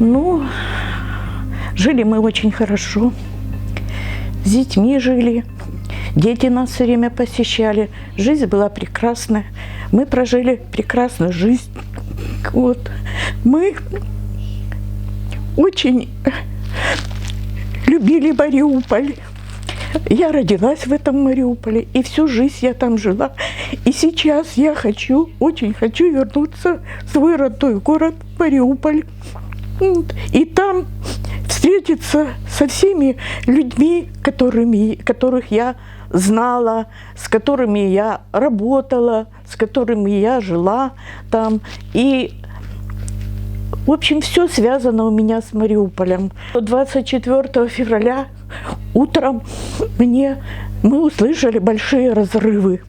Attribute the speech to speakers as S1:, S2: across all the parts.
S1: Ну, жили мы очень хорошо. С детьми жили. Дети нас все время посещали. Жизнь была прекрасная. Мы прожили прекрасную жизнь. Вот. Мы очень любили Мариуполь. Я родилась в этом Мариуполе, и всю жизнь я там жила. И сейчас я хочу, очень хочу вернуться в свой родной город Мариуполь. И там встретиться со всеми людьми, которыми, которых я знала, с которыми я работала, с которыми я жила там. И в общем, все связано у меня с Мариуполем. 24 февраля утром мне мы услышали большие разрывы.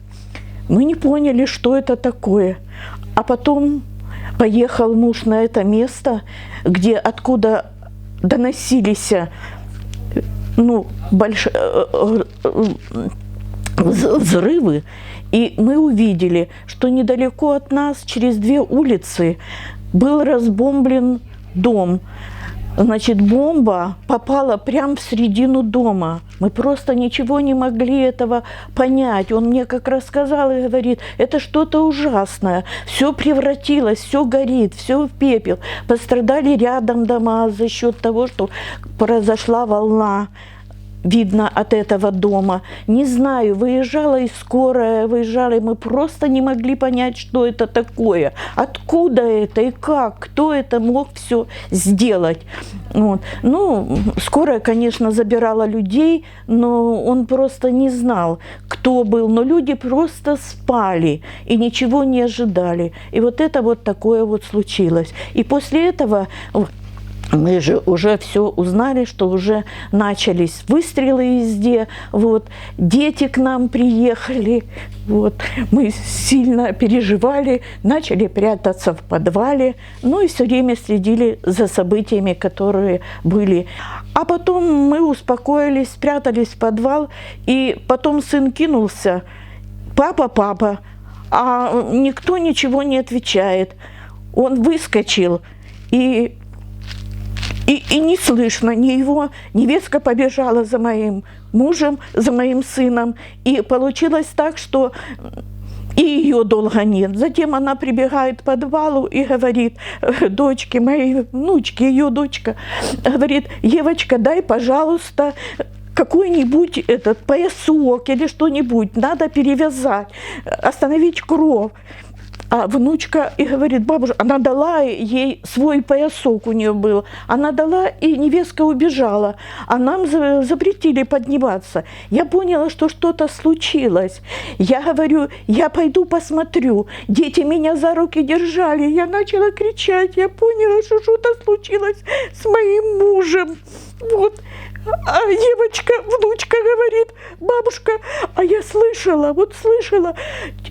S1: Мы не поняли, что это такое. А потом поехал муж на это место, где откуда доносились ну, больш... Э, э, э, взрывы, и мы увидели, что недалеко от нас, через две улицы, был разбомблен дом. Значит, бомба попала прямо в середину дома. Мы просто ничего не могли этого понять. Он мне как рассказал и говорит, это что-то ужасное. Все превратилось, все горит, все в пепел. Пострадали рядом дома за счет того, что произошла волна видно от этого дома. Не знаю, выезжала и скорая, выезжала, и мы просто не могли понять, что это такое, откуда это и как, кто это мог все сделать. Вот. Ну, скорая, конечно, забирала людей, но он просто не знал, кто был, но люди просто спали и ничего не ожидали. И вот это вот такое вот случилось. И после этого мы же уже все узнали, что уже начались выстрелы везде, вот, дети к нам приехали, вот, мы сильно переживали, начали прятаться в подвале, ну и все время следили за событиями, которые были. А потом мы успокоились, спрятались в подвал, и потом сын кинулся, папа, папа, а никто ничего не отвечает. Он выскочил, и и, и не слышно ни его, невестка побежала за моим мужем, за моим сыном. И получилось так, что и ее долго нет. Затем она прибегает к подвалу и говорит «Э, дочке, моей внучке, ее дочка, говорит, Евочка, дай, пожалуйста, какой-нибудь этот поясок или что-нибудь, надо перевязать, остановить кровь. А внучка и говорит, бабушка, она дала ей свой поясок у нее был. Она дала, и невестка убежала. А нам запретили подниматься. Я поняла, что что-то случилось. Я говорю, я пойду посмотрю. Дети меня за руки держали. Я начала кричать. Я поняла, что что-то случилось с моим мужем. Вот. А девочка, внучка говорит, бабушка, а я слышала, вот слышала,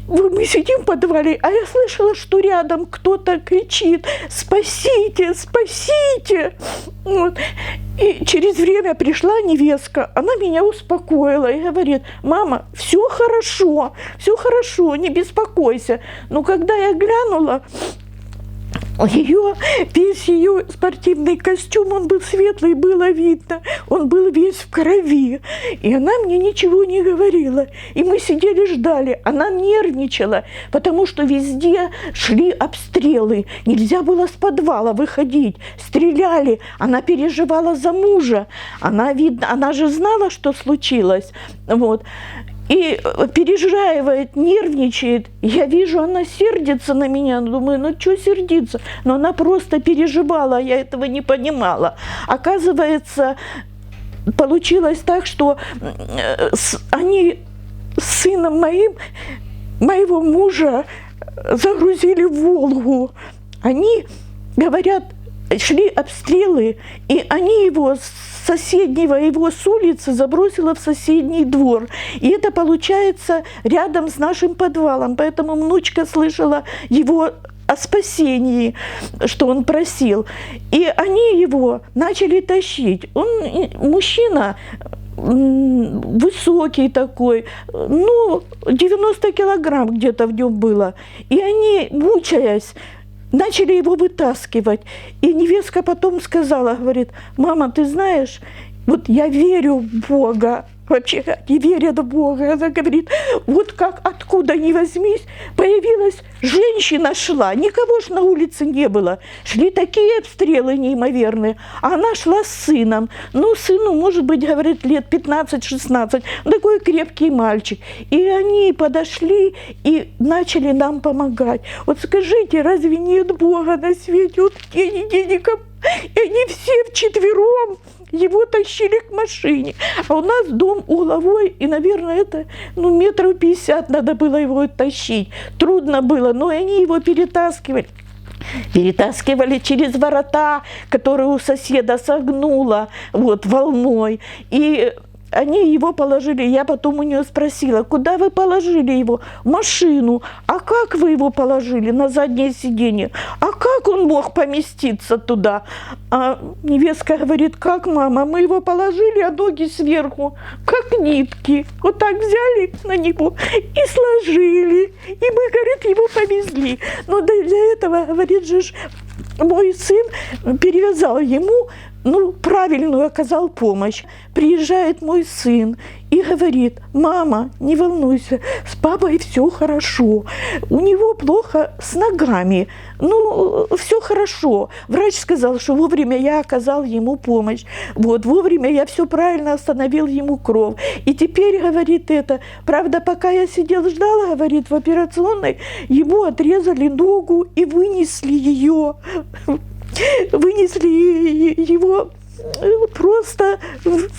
S1: мы сидим в подвале, а я слышала, что рядом кто-то кричит, спасите, спасите. Вот. И через время пришла невестка, она меня успокоила и говорит, мама, все хорошо, все хорошо, не беспокойся. Но когда я глянула, ее, весь ее спортивный костюм, он был светлый, было видно, он был весь в крови. И она мне ничего не говорила. И мы сидели, ждали. Она нервничала, потому что везде шли обстрелы. Нельзя было с подвала выходить. Стреляли. Она переживала за мужа. Она, видно, она же знала, что случилось. Вот и э, переживает, нервничает. Я вижу, она сердится на меня. Думаю, ну что сердиться? Но она просто переживала, а я этого не понимала. Оказывается, получилось так, что э, они с сыном моим, моего мужа, загрузили в Волгу. Они говорят, шли обстрелы, и они его соседнего, его с улицы забросило в соседний двор. И это получается рядом с нашим подвалом. Поэтому внучка слышала его о спасении, что он просил. И они его начали тащить. Он мужчина высокий такой, ну, 90 килограмм где-то в нем было. И они, мучаясь, начали его вытаскивать. И невестка потом сказала, говорит, мама, ты знаешь, вот я верю в Бога, вообще не верят в Бога. Она говорит, вот как откуда ни возьмись, появилась женщина шла, никого ж на улице не было. Шли такие обстрелы неимоверные. А она шла с сыном. Ну, сыну, может быть, говорит, лет 15-16. Такой крепкий мальчик. И они подошли и начали нам помогать. Вот скажите, разве нет Бога на свете? Вот я никому. И они все вчетвером его тащили к машине. А у нас дом угловой, и, наверное, это ну, метров пятьдесят надо было его тащить. Трудно было, но они его перетаскивали. Перетаскивали через ворота, которые у соседа согнуло вот, волной. И они его положили, я потом у нее спросила, куда вы положили его? В машину. А как вы его положили на заднее сиденье? А как он мог поместиться туда? А невестка говорит, как мама, мы его положили, а ноги сверху, как нитки. Вот так взяли на него и сложили. И мы, говорит, его повезли. Но для этого, говорит же, мой сын перевязал ему ну, правильную оказал помощь. Приезжает мой сын и говорит, мама, не волнуйся, с папой все хорошо. У него плохо с ногами, ну, все хорошо. Врач сказал, что вовремя я оказал ему помощь. Вот, вовремя я все правильно остановил ему кровь. И теперь, говорит это, правда, пока я сидел, ждал, говорит, в операционной, ему отрезали ногу и вынесли ее вынесли его э, просто в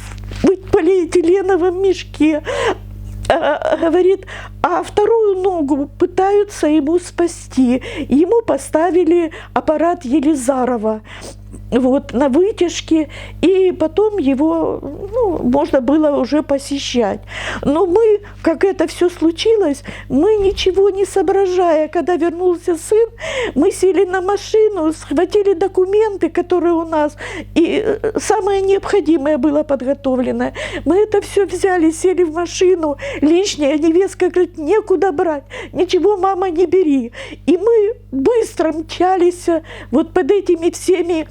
S1: полиэтиленовом мешке. А, говорит, а вторую ногу пытаются ему спасти. Ему поставили аппарат Елизарова вот, на вытяжке, и потом его ну, можно было уже посещать. Но мы, как это все случилось, мы ничего не соображая, когда вернулся сын, мы сели на машину, схватили документы, которые у нас, и э, самое необходимое было подготовлено. Мы это все взяли, сели в машину, лишнее, невестка говорит, некуда брать, ничего, мама, не бери. И мы быстро мчались вот под этими всеми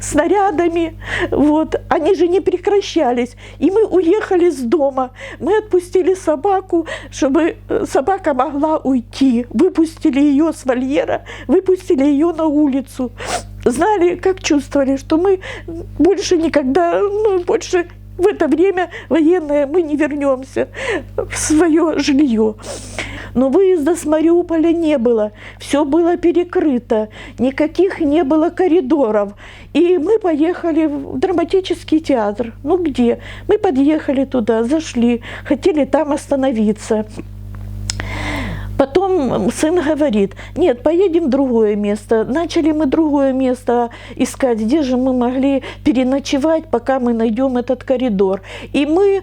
S1: снарядами, вот, они же не прекращались. И мы уехали с дома, мы отпустили собаку, чтобы э, собака могла уйти. Выпустили ее с вольера, выпустили ее на улицу. Знали, как чувствовали, что мы больше никогда, ну, больше в это время военное мы не вернемся в свое жилье. Но выезда с Мариуполя не было, все было перекрыто, никаких не было коридоров. И мы поехали в драматический театр. Ну где? Мы подъехали туда, зашли, хотели там остановиться. Потом сын говорит, нет, поедем в другое место. Начали мы другое место искать, где же мы могли переночевать, пока мы найдем этот коридор. И мы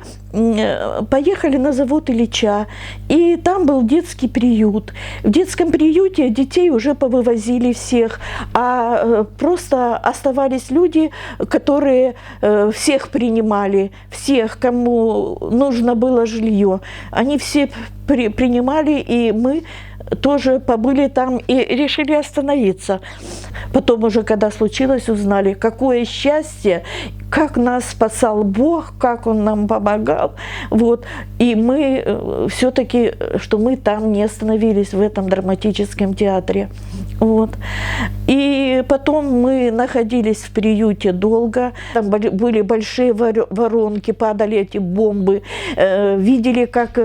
S1: поехали на завод Ильича, и там был детский приют. В детском приюте детей уже повывозили всех, а э, просто оставались люди, которые э, всех принимали, всех, кому нужно было жилье. Они все при, принимали, и мы тоже побыли там и решили остановиться. Потом уже, когда случилось, узнали, какое счастье, как нас спасал Бог, как Он нам помогал. Вот. И мы э, все-таки, что мы там не остановились в этом драматическом театре. Вот. И потом мы находились в приюте долго. Там были большие воронки, падали эти бомбы. Э, видели, как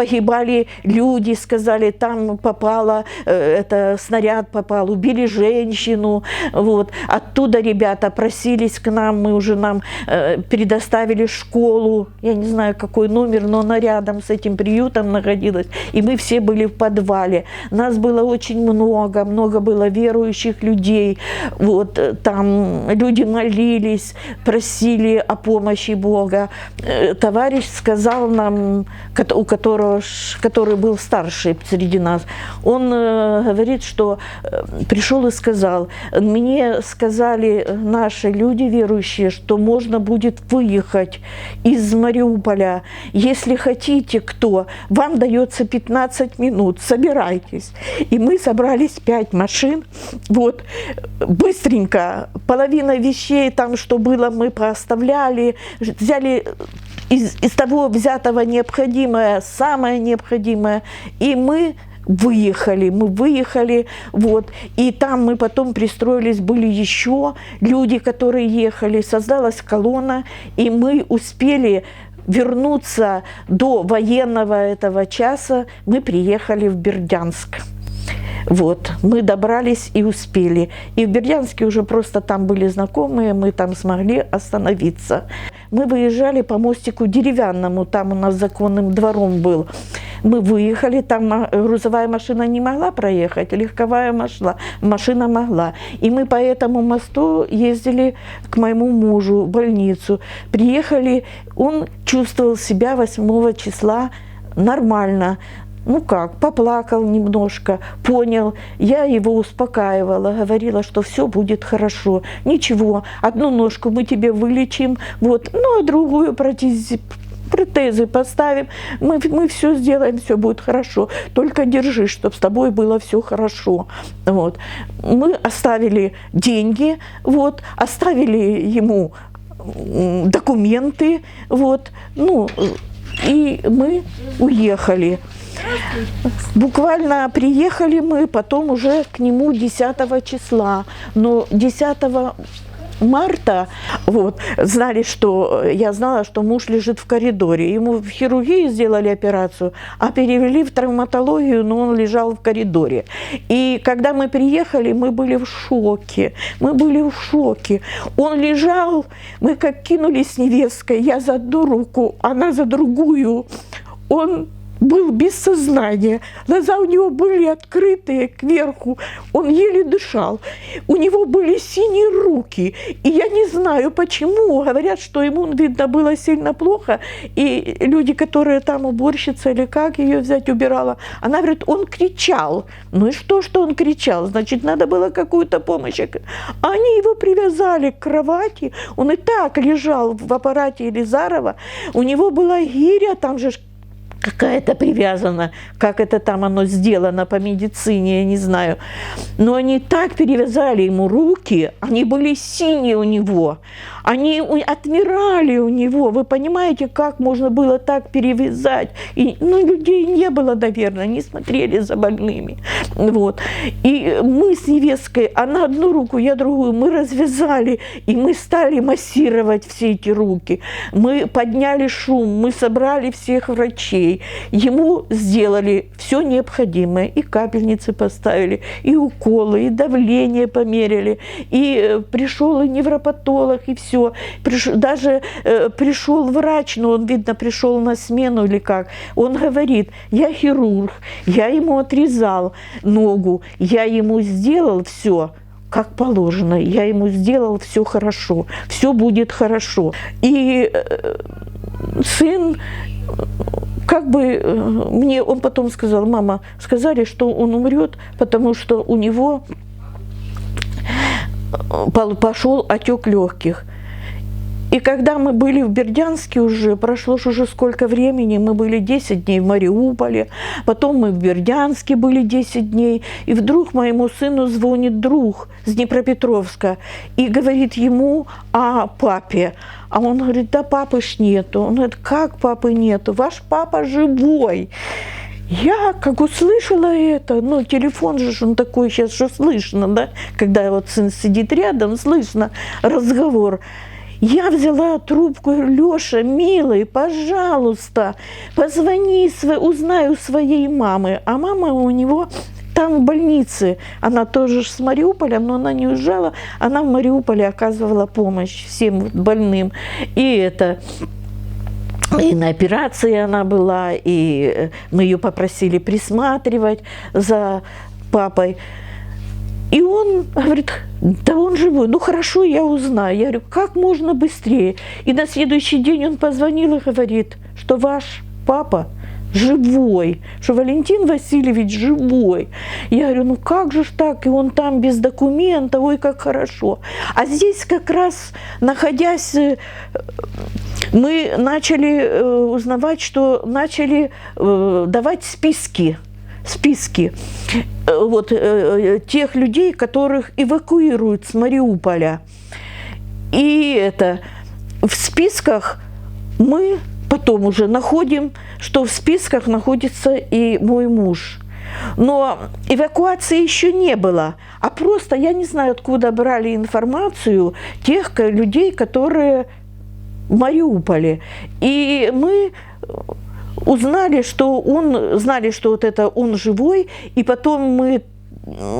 S1: погибали люди, сказали, там попало, э, это снаряд попал, убили женщину. Вот. Оттуда ребята просились к нам, мы уже нам э, предоставили школу, я не знаю какой номер, но она рядом с этим приютом находилась, и мы все были в подвале. Нас было очень много, много было верующих людей. Вот, э, там люди молились, просили о помощи Бога. Товарищ сказал нам, у которого который был старший среди нас, он э, говорит, что э, пришел и сказал, мне сказали наши люди верующие, что можно будет выехать из Мариуполя. Если хотите, кто, вам дается 15 минут, собирайтесь. И мы собрались 5 машин, вот, быстренько, половина вещей там, что было, мы пооставляли, взяли из, из того взятого необходимое, самое необходимое, и мы выехали, мы выехали, вот, и там мы потом пристроились, были еще люди, которые ехали, создалась колонна, и мы успели вернуться до военного этого часа, мы приехали в Бердянск. Вот, мы добрались и успели. И в Бердянске уже просто там были знакомые, мы там смогли остановиться. Мы выезжали по мостику деревянному, там у нас законным двором был. Мы выехали, там грузовая машина не могла проехать, легковая машина, машина могла. И мы по этому мосту ездили к моему мужу в больницу. Приехали, он чувствовал себя 8 числа нормально ну как, поплакал немножко, понял. Я его успокаивала, говорила, что все будет хорошо. Ничего, одну ножку мы тебе вылечим, вот, ну а другую протези, протезы поставим, мы, мы все сделаем, все будет хорошо. Только держи, чтобы с тобой было все хорошо. Вот. Мы оставили деньги, вот, оставили ему документы, вот, ну, и мы уехали. Буквально приехали мы потом уже к нему 10 числа, но 10 марта, вот, знали, что, я знала, что муж лежит в коридоре. Ему в хирургии сделали операцию, а перевели в травматологию, но он лежал в коридоре. И когда мы приехали, мы были в шоке. Мы были в шоке. Он лежал, мы как кинулись с невесткой, я за одну руку, она за другую. Он был без сознания, глаза у него были открытые кверху, он еле дышал, у него были синие руки, и я не знаю почему, говорят, что ему, видно, было сильно плохо, и люди, которые там уборщица или как ее взять убирала, она говорит, он кричал, ну и что, что он кричал, значит, надо было какую-то помощь. Они его привязали к кровати, он и так лежал в аппарате Елизарова, у него была гиря, там же какая-то привязана, как это там оно сделано по медицине, я не знаю. Но они так перевязали ему руки, они были синие у него, они отмирали у него. Вы понимаете, как можно было так перевязать? И, ну, людей не было, наверное, не смотрели за больными. Вот. И мы с невесткой, она одну руку, я другую, мы развязали, и мы стали массировать все эти руки. Мы подняли шум, мы собрали всех врачей. Ему сделали все необходимое. И капельницы поставили, и уколы, и давление померили, и э, пришел и невропатолог, и все. Приш, даже э, пришел врач, но он, видно, пришел на смену или как. Он говорит, я хирург, я ему отрезал ногу, я ему сделал все как положено. Я ему сделал все хорошо, все будет хорошо. И э, сын как бы э, мне он потом сказал, мама, сказали, что он умрет, потому что у него э, пошел отек легких. И когда мы были в Бердянске уже, прошло уже сколько времени, мы были 10 дней в Мариуполе, потом мы в Бердянске были 10 дней, и вдруг моему сыну звонит друг с Днепропетровска и говорит ему о папе. А он говорит, да папы ж нету. Он говорит, как папы нету? Ваш папа живой. Я как услышала это, ну, телефон же, он такой сейчас же слышно, да, когда вот сын сидит рядом, слышно разговор. Я взяла трубку, Леша, милый, пожалуйста, позвони, узнай у своей мамы. А мама у него там в больнице, она тоже с Мариуполя, но она не уезжала, она в Мариуполе оказывала помощь всем больным. И это и на операции она была, и мы ее попросили присматривать за папой. И он говорит, да он живой, ну хорошо, я узнаю. Я говорю, как можно быстрее? И на следующий день он позвонил и говорит, что ваш папа живой, что Валентин Васильевич живой. Я говорю, ну как же ж так, и он там без документа, ой, как хорошо. А здесь как раз, находясь, э, мы начали э, узнавать, что начали э, давать списки списки вот, тех людей, которых эвакуируют с Мариуполя. И это в списках мы потом уже находим, что в списках находится и мой муж. Но эвакуации еще не было, а просто я не знаю, откуда брали информацию тех людей, которые в Мариуполе. И мы узнали, что он, знали, что вот это он живой, и потом мы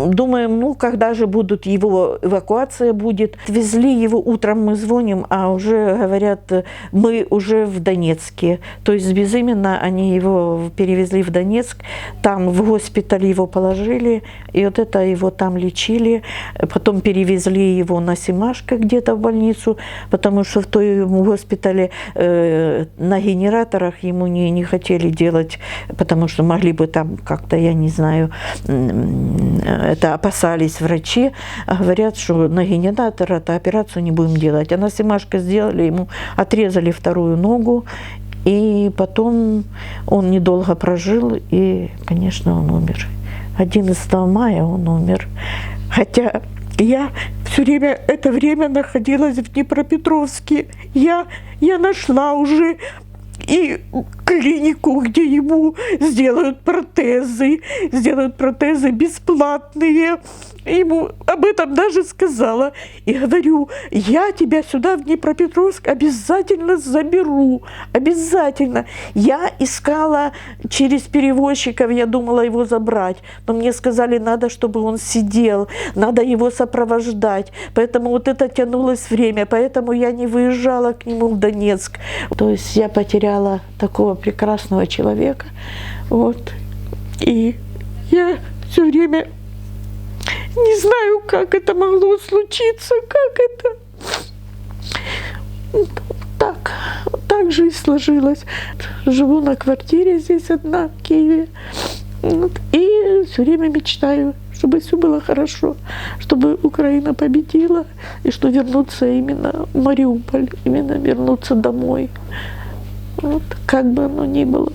S1: думаем, ну, когда же будут его, эвакуация будет. Везли его утром, мы звоним, а уже говорят, мы уже в Донецке. То есть безыменно они его перевезли в Донецк, там в госпиталь его положили, и вот это его там лечили. Потом перевезли его на Симашко где-то в больницу, потому что в той госпитале э, на генераторах ему не, не хотели делать, потому что могли бы там как-то, я не знаю, это опасались врачи, а говорят, что на генератор эту операцию не будем делать. А на Симашко сделали, ему отрезали вторую ногу, и потом он недолго прожил, и, конечно, он умер. 11 мая он умер. Хотя я все время, это время находилась в Днепропетровске. Я, я нашла уже и клинику, где ему сделают протезы, сделают протезы бесплатные. Ему об этом даже сказала. И говорю, я тебя сюда, в Днепропетровск, обязательно заберу. Обязательно. Я искала через перевозчиков, я думала его забрать. Но мне сказали, надо, чтобы он сидел, надо его сопровождать. Поэтому вот это тянулось время. Поэтому я не выезжала к нему в Донецк. То есть я потеряла такого прекрасного человека. Вот. И я все время не знаю, как это могло случиться, как это. Так, так жизнь сложилась. Живу на квартире здесь одна, в Киеве. Вот. И все время мечтаю, чтобы все было хорошо, чтобы Украина победила, и что вернуться именно в Мариуполь, именно вернуться домой. Вот, как бы оно ни было.